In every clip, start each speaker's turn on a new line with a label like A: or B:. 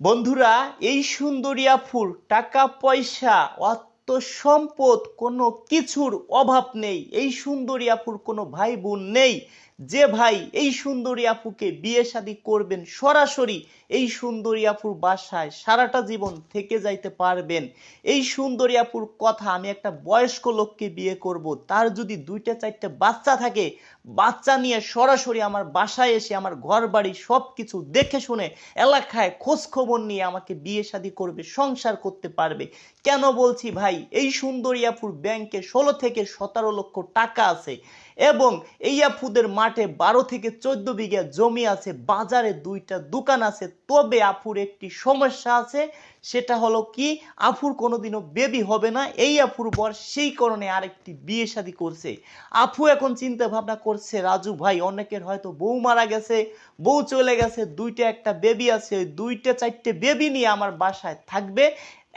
A: বন্ধুরা, এই সুন্দরিয়া ফুল, টাকা, পয়সা অর্থ সম্পদ কোনো কিছুর অভাব নেই। এই সুন্দরিয়া ফুল কোনো ভাই বোন নেই। যে ভাই এই সুন্দরী আপুকে বিয়ে শাদী করবেন সরাসরি এই সুন্দরী আপুর বাসায় সারাটা জীবন থেকে যাইতে পারবেন। এই সুন্দরী আপুর কথা আমি একটা বয়স্ক লোককে বিয়ে করব, তার যদি দুইটা চারটা বাচ্চা থাকে, বাচ্চা নিয়ে সরাসরি আমার বাসায় এসে আমার ঘর বাড়ি সব কিছু দেখে শুনে এলাকায় খোঁজ খবর নিয়ে আমাকে বিয়ে শাদী করবে, সংসার করতে পারবে। কেন বলছি ভাই, এই সুন্দরী আপুর ব্যাংকে ষোলো থেকে সতেরো লক্ষ টাকা আছে। এবং এই আপুদের মাঠে বারো থেকে চোদ্দ বিঘা জমি আছে, বাজারে দুইটা দোকান আছে। তবে আপুর একটি সমস্যা আছে, সেটা হলো কি, আফুর কোনোদিনও বেবি হবে না। এই আফুর বর সেই কারণে আরেকটি বিয়ে শাদী করছে। আফু এখন চিন্তা ভাবনা করছে, রাজু ভাই, অনেকের হয়তো বউ মারা গেছে, বউ চলে গেছে, দুইটা একটা বেবি আছে দুইটা চারটে বেবি নিয়ে আমার বাসায় থাকবে।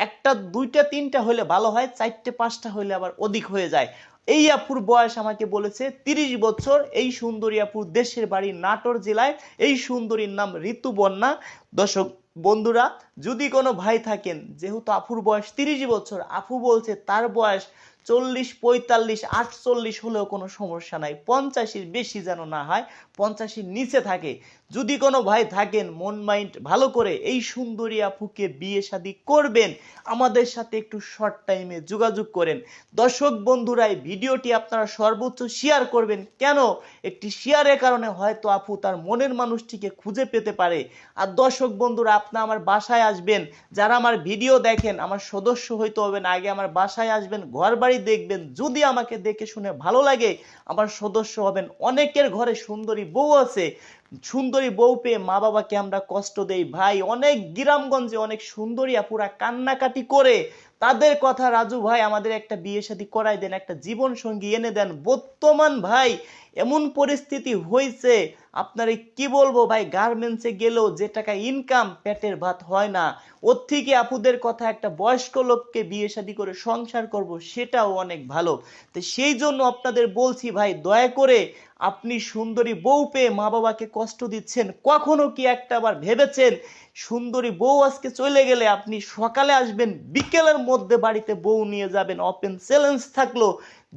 A: একটা, দুইটা, তিনটা হলে ভালো হয়, চারটে, পাঁচটা হলে আবার অধিক হয়ে যায়। এই আপুর বয়স আমাকে বলেছে, তিরিশ বছর, এই সুন্দরী আপুর দেশের বাড়ি নাটোর জেলায়, এই সুন্দরীর নাম ঋতু বন্যা। দর্শক, বন্ধুরা, যদি কোনো ভাই থাকেন, যেহেতু আপুর বয়স তিরিশ বছর, আপু বলছে তার বয়স চল্লিশ, পঁয়তাল্লিশ, আটচল্লিশ হলেও কোনো সমস্যা নাই। পঞ্চাশের বেশি যেন না হয়, পঞ্চাশের নিচে থাকে। যদি কোনো ভাই থাকেন, মন মাইন্ড ভালো করে এই সুন্দরী আপুকে বিয়ে শাদী করবেন, আমাদের সাথে একটু শর্ট টাইমে যোগাযোগ করেন। দর্শক বন্ধুরা, এই ভিডিওটি আপনারা সর্বোচ্চ শেয়ার করবেন। কেন? একটি শেয়ারের কারণে হয়তো আপু তার মনের মানুষটিকে খুঁজে পেতে পারে। আর দর্শক বন্ধুরা আপনার আমার বাসায় আসবেন। যারা আমার ভিডিও দেখেন, আমার সদস্য হইতে হবে না আগে আমার বাসায় আসবেন ঘর বাড়ি দেখবেন। যদি আমাকে দেখে শুনে ভালো লাগে, আমার সদস্য হবেন। অনেকের ঘরে সুন্দরী বউ আছে। সুন্দরী বউ পেয়ে মা বাবাকে আমরা কষ্ট দেই। ভাই, অনেক গ্রামগঞ্জে অনেক সুন্দরী আপুরা কান্নাকাটি করে তাদের কথা রাজু ভাই আমাদের একটা বিয়ে শাদী করাই দেন, একটা জীবন সঙ্গী এনে দেন। বর্তমান ভাই, এমন পরিস্থিতি হয়েছে আপনারে কি বলব ভাই গার্মেন্টসে গেলেও যে টাকা ইনকাম পেটের ভাত হয় না। ওর থেকে আপুদের কথা একটা বয়স্ক লোককে বিয়ে শাদী করে সংসার করব, সেটাও অনেক ভালো। তো সেই জন্য আপনাদের বলছি ভাই, দয়া করে আপনি সুন্দরী বউ পেয়ে মা বাবাকে কষ্ট দিচ্ছেন। কখনো কি একটা বার ভেবেছেন? সুন্দরী বউ আজকে চলে গেলে আপনি সকালে আসবেন, বিকেলের মধ্যে বাড়িতে বউ নিয়ে যাবেন ওপেন চ্যালেঞ্জ থাকল।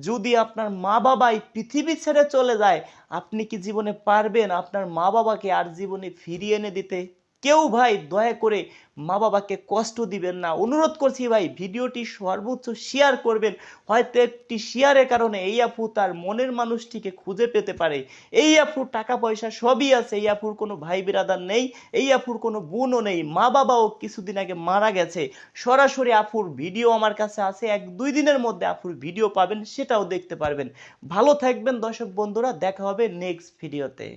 A: যদি আপনার মা বাবাই পৃথিবী ছেড়ে চলে যায়, আপনি কি জীবনে পারবেন আপনার মা বাবাকে আর জীবনে ফিরিয়ে এনে দিতে? কেউ ভাই দয়া করে মা বাবাকে কষ্ট দিবেন না। অনুরোধ করছি ভাই, ভিডিওটি সর্বোচ্চ শেয়ার করবেন। হয়তো একটি শেয়ারের কারণে এই আপু তার মনের মানুষটিকে খুঁজে পেতে পারে। এই আপুর টাকা পয়সা সবই আছে, এই আপুর কোনো ভাই বিরাদার নেই, এই আপুর কোনো বোনও নেই মা বাবাও কিছুদিন আগে মারা গেছে। সরাসরি আপুর ভিডিও আমার কাছে আছে, এক দুই দিনের মধ্যে আপুর ভিডিও পাবেন, সেটাও দেখতে পারবেন। ভালো থাকবেন দর্শক বন্ধুরা, দেখা হবে নেক্সট ভিডিওতে